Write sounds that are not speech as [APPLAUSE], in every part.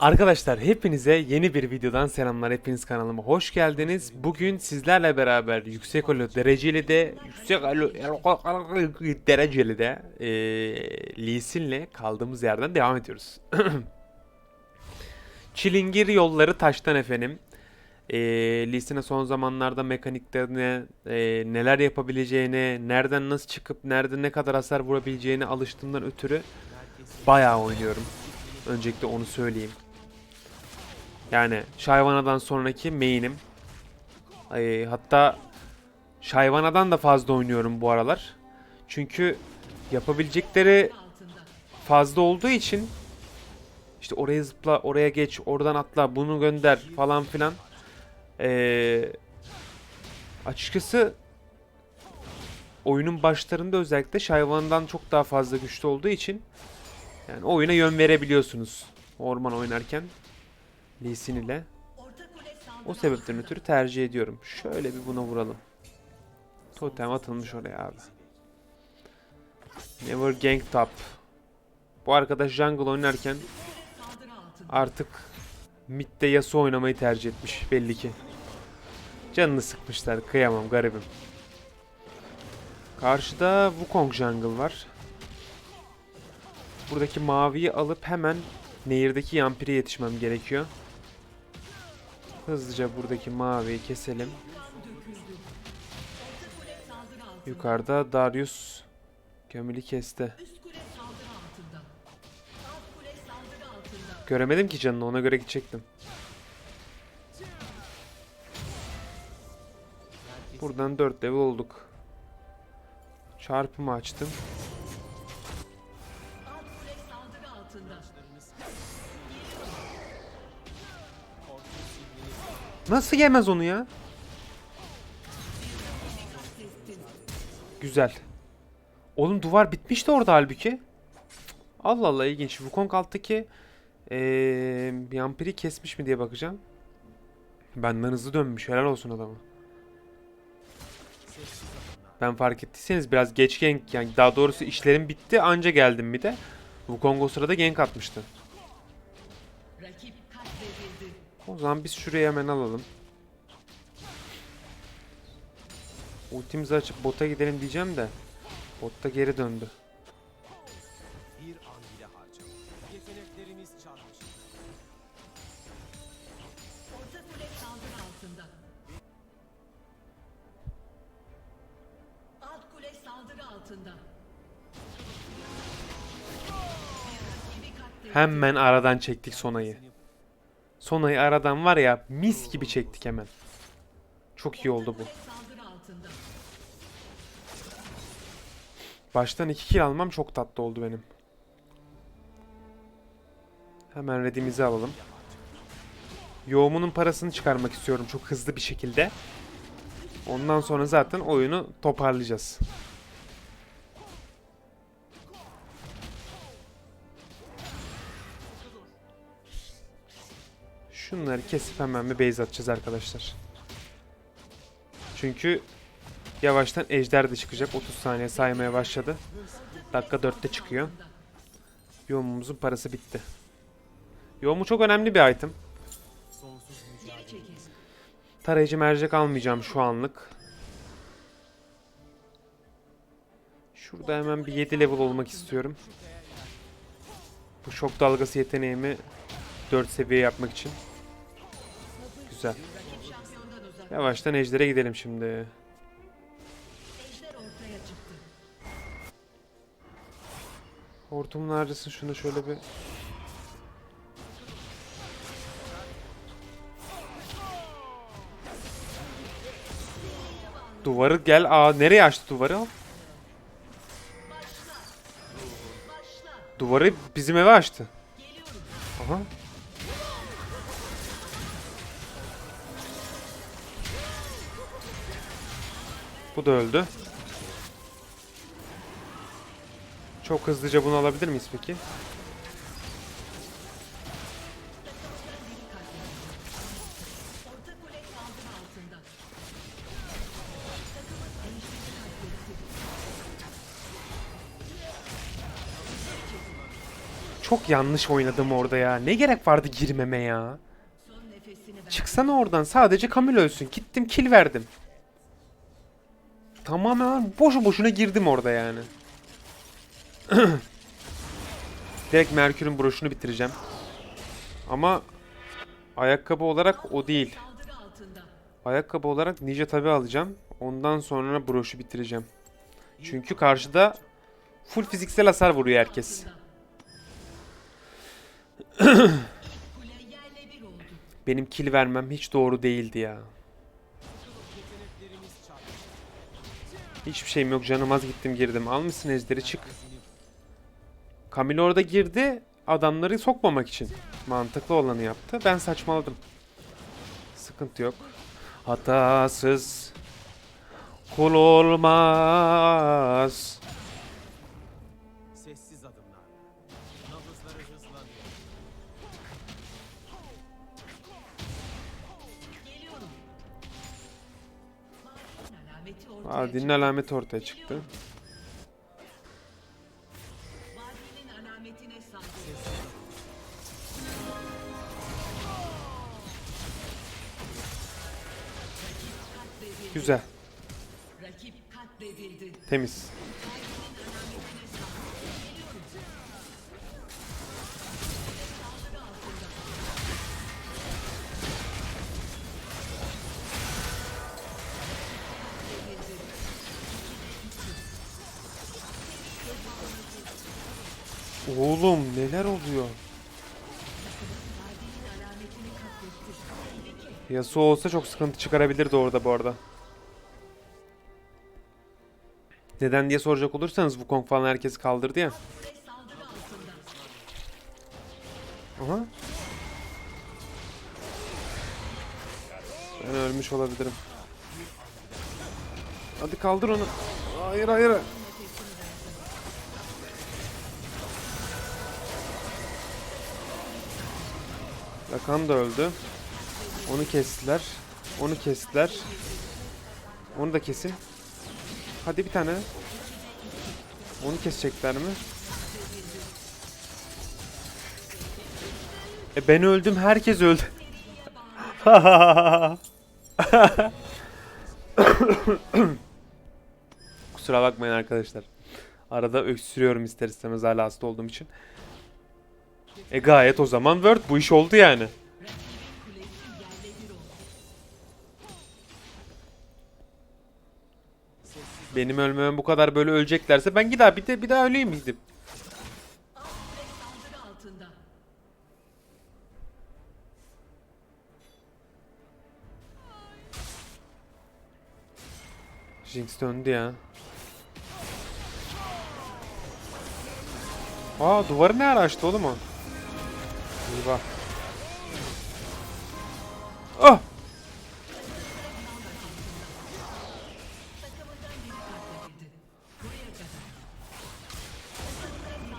Arkadaşlar hepinize yeni bir videodan selamlar. Hepiniz kanalıma hoş geldiniz. Bugün sizlerle beraber yüksek elo dereceli de yüksek elo dereceli de eee Lee Sin'le kaldığımız yerden devam ediyoruz. [CLEARS THROAT] Çilingir yolları taştan efendim. Eee Lee Sin'e son zamanlarda mekaniklerine, eee, neler yapabileceğine, nereden nasıl çıkıp nerede ne kadar hasar vurabileceğine alıştığımdan ötürü bayağı oynuyorum. Öncelikle onu söyleyeyim. Yani Shyvana'dan sonraki main'im. Ay, hatta Shyvana'dan da fazla oynuyorum bu aralar. Çünkü yapabilecekleri fazla olduğu için işte oraya zıpla, oraya geç, oradan atla, bunu gönder falan filan. Ee, açıkçası oyunun başlarında özellikle Shyvana'dan çok daha fazla güçlü olduğu için yani oyuna yön verebiliyorsunuz orman oynarken. Lee Sin ile. O sebepten ötürü tercih ediyorum. Şöyle bir buna vuralım. Totem atılmış oraya abi. Never gank top. Bu arkadaş jungle oynarken artık midde Yasuo oynamayı tercih etmiş belli ki. Canını sıkmışlar. Kıyamam garibim. Karşıda Wukong jungle var. Buradaki maviyi alıp hemen nehirdeki yampire yetişmem gerekiyor. Hızlıca buradaki maviyi keselim. Yukarıda Darius gömülü kesti. Göremedim ki canını ona göre gidecektim. Buradan 4 level olduk. Çarpımı açtım. Nasıl yemez onu ya? Güzel. Oğlum duvar bitmişti orada halbuki. Allah Allah ilginç. Wukong alttaki ee, Yampiri kesmiş mi diye bakacağım. Benden hızlı dönmüş. Helal olsun adama. Ben fark ettiyseniz biraz geç gank yani daha doğrusu işlerim bitti anca geldim bir de. Wukong o sırada gank atmıştı. O zaman biz şuraya hemen alalım. Ultimizi açıp bota gidelim diyeceğim de. Botta geri döndü. Bir an bile. Yeteneklerimiz çarpmış. Alt kule saldırı altında. Hemen aradan çektik Sona'yı. Sona'yı aradan var ya mis gibi çektik hemen. Çok iyi oldu bu. Baştan 2 kill almam çok tatlı oldu benim. Hemen redimizi alalım. Yoğumunun parasını çıkarmak istiyorum çok hızlı bir şekilde. Ondan sonra zaten oyunu toparlayacağız. Şunları kesip hemen bir base atacağız arkadaşlar. Çünkü yavaştan ejder de çıkacak. 30 saniye saymaya başladı. Dakika 4'te çıkıyor. Yoğumumuzun parası bitti. Yoğumu çok önemli bir item. Tarayıcı mercek almayacağım şu anlık. Şurada hemen bir 7 level olmak istiyorum. Bu şok dalgası yeteneğimi 4 seviye yapmak için. Güzel. Yavaştan ejdere gidelim şimdi. Hortumun harcasın şunu şöyle bir... Duvarı gel. Aa nereye açtı duvarı? Duvarı bizim eve açtı. Aha. Bu da öldü. Çok hızlıca bunu alabilir miyiz peki? Çok yanlış oynadım orada ya. Ne gerek vardı girmeme ya? Çıksana oradan. Sadece Kamil ölsün. Gittim kill verdim. Tamamen boşu boşuna girdim orada yani. [CLEARS THROAT] Direkt Merkür'ün broşunu bitireceğim. Ama ayakkabı olarak o değil. Ayakkabı olarak Ninja tabi alacağım. Ondan sonra broşu bitireceğim. Çünkü karşıda full fiziksel hasar vuruyor herkes. [CLEARS THROAT] Benim kill vermem hiç doğru değildi ya. Hiçbir şeyim yok canım az gittim girdim. Almışsın ejderi çık. Kamil orada girdi adamları sokmamak için. Mantıklı olanı yaptı. Ben saçmaladım. Sıkıntı yok. Hatasız kul olmaz. Ortaya Adinin çıktı. alameti ortaya çıktı. Güzel. Temiz. Oğlum neler oluyor? Yasuo olsa çok sıkıntı çıkarabilirdi orada bu arada. Neden diye soracak olursanız Wukong falan herkesi kaldırdı ya. Aha. Ben ölmüş olabilirim. Hadi kaldır onu. Hayır hayır. Rakan da öldü. Onu kestiler. Onu kestiler. Onu da kesin. Hadi bir tane. Onu kesecekler mi? E ben öldüm, herkes öldü. [LAUGHS] Kusura bakmayın arkadaşlar. Arada öksürüyorum ister istemez hala hasta olduğum için. E gayet o zaman Word bu iş oldu yani. Benim ölmem bu kadar böyle öleceklerse ben gider bir de bir daha öleyim altında. Jinx döndü ya. Aa duvarı ne ara açtı oğlum o? Eyvah. Ah!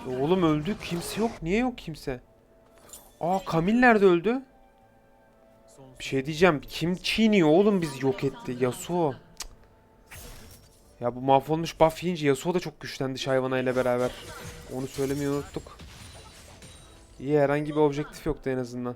Kadar. Oğlum öldü. Kimse yok. Niye yok kimse? Aa Kamil nerede öldü? Bir şey diyeceğim. Kim çiğniyor oğlum bizi yok etti? Yasuo. Ya bu mahvolmuş buff yiyince Yasuo da çok güçlendi Shyvana ile beraber. Onu söylemeyi unuttuk. İyi herhangi bir objektif yoktu en azından.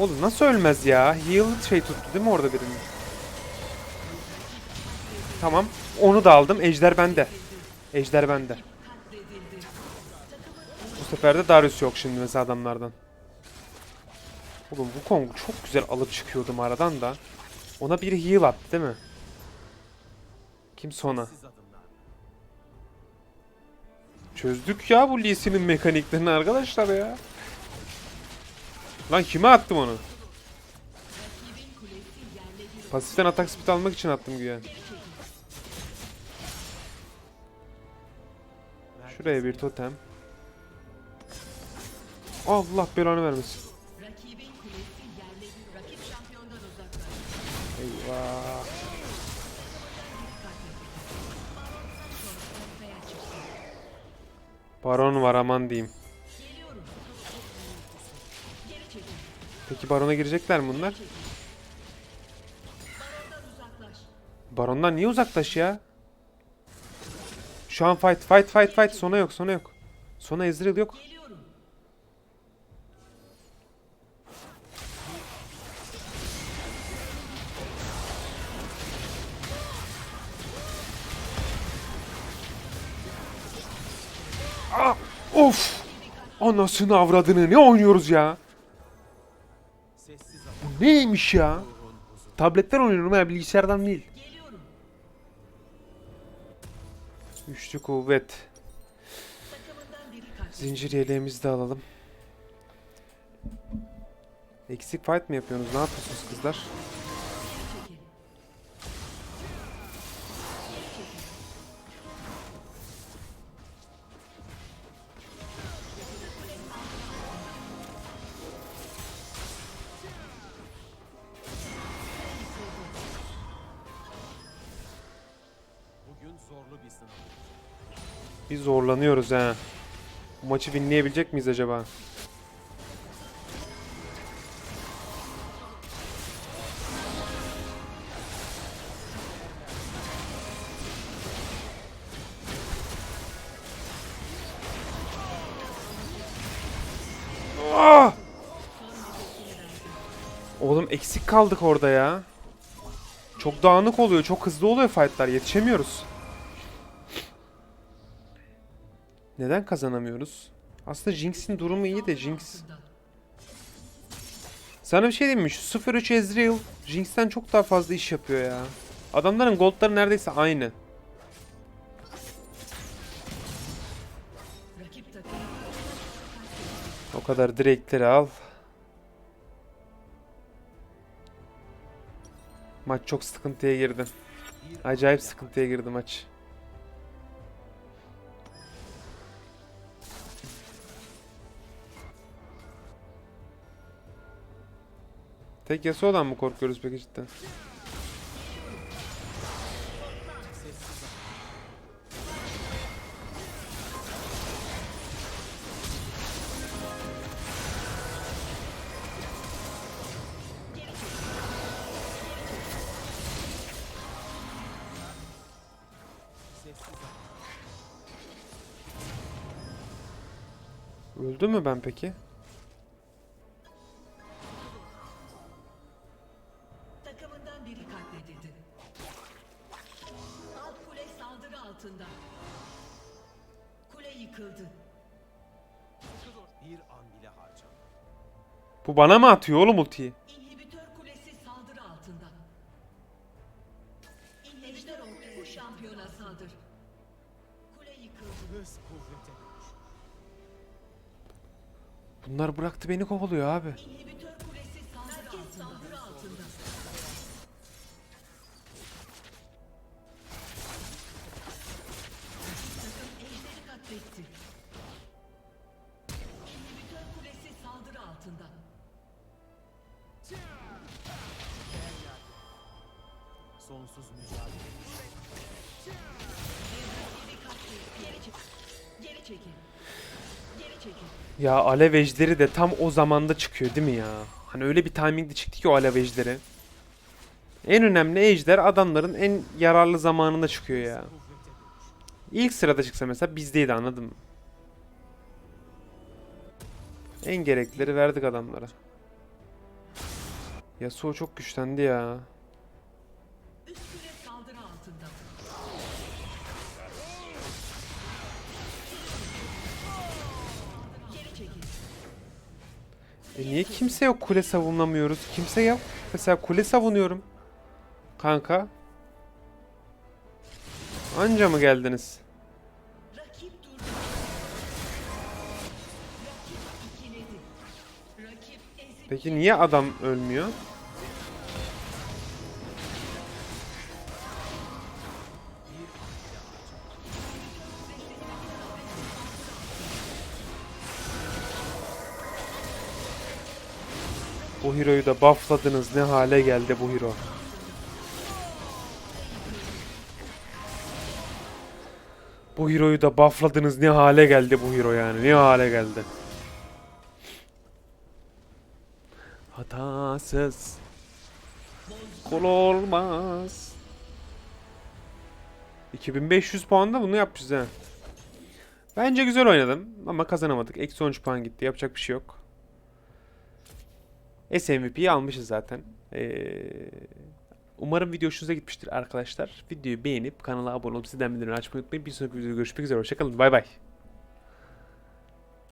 Oğlum nasıl ölmez ya? Heal şey tuttu değil mi orada birini? Tamam. Onu da aldım. Ejder bende. Ejder bende. Bu sefer de Darius yok şimdi mesela adamlardan. Oğlum bu Kong'u çok güzel alıp çıkıyordum aradan da. Ona bir heal attı değil mi? Kim sona? Çözdük ya bu Lee Sin'in mekaniklerini arkadaşlar ya. Lan kime attım onu? Pasiften atak speed almak için attım güya. Şuraya bir totem. Allah belanı vermesin. Eyvah. Baron var aman diyeyim. Peki barona girecekler mi bunlar? Barondan niye uzaklaş ya? Şu an fight fight fight fight sona yok sona yok. Sona Ezreal yok. Geliyorum. Of! Anasını avradını ne oynuyoruz ya? Bu neymiş ya? Tabletten oynuyorum ya bilgisayardan değil. Üçlü kuvvet. Zincir yeleğimizi de alalım. Eksik fight mı yapıyorsunuz? Ne yapıyorsunuz kızlar? Biz zorlanıyoruz ha. Bu maçı winleyebilecek miyiz acaba? Ah! Oğlum eksik kaldık orada ya. Çok dağınık oluyor, çok hızlı oluyor fightlar. Yetişemiyoruz. Neden kazanamıyoruz? Aslında Jinx'in durumu iyi de Jinx... Sana bir şey diyeyim mi? Şu 0-3 Ezreal Jinx'ten çok daha fazla iş yapıyor ya. Adamların goldları neredeyse aynı. O kadar direktleri al. Maç çok sıkıntıya girdi. Acayip sıkıntıya girdi maç. Tek Yasuo'dan mı korkuyoruz peki cidden? Öldü mü ben peki? Bu bana mı atıyor oğlum ultiyi? İnhibitör kulesi saldırı altında. İnhibitör ortaya şampiyona saldır. Kule yıkıldı. Hız kuvvete. Bunlar bıraktı beni kovalıyor abi. İnhibitör Geri çekil. Ya alev ejderi de tam o zamanda çıkıyor değil mi ya? Hani öyle bir timingde çıktı ki o alev ejderi. En önemli ejder adamların en yararlı zamanında çıkıyor ya. İlk sırada çıksa mesela bizdeydi anladın mı? En gereklileri verdik adamlara. Yasuo çok güçlendi ya. E niye kimse yok kule savunamıyoruz? Kimse yok. Mesela kule savunuyorum. Kanka. Anca mı geldiniz? Peki niye adam ölmüyor? Bu hero'yu da buffladınız. Ne hale geldi bu hero. Bu hero'yu da buffladınız. Ne hale geldi bu hero yani. Ne hale geldi. Hatasız kul olmaz. 2500 puanda bunu yapmışız ha. Bence güzel oynadım ama kazanamadık. Eksi 13 puan gitti. Yapacak bir şey yok. SMVP'yi almışız zaten. Ee, umarım video hoşunuza gitmiştir arkadaşlar. Videoyu beğenip kanala abone olup sizden bildirimleri açmayı unutmayın. Bir sonraki videoda görüşmek üzere. Hoşçakalın. Bay bay.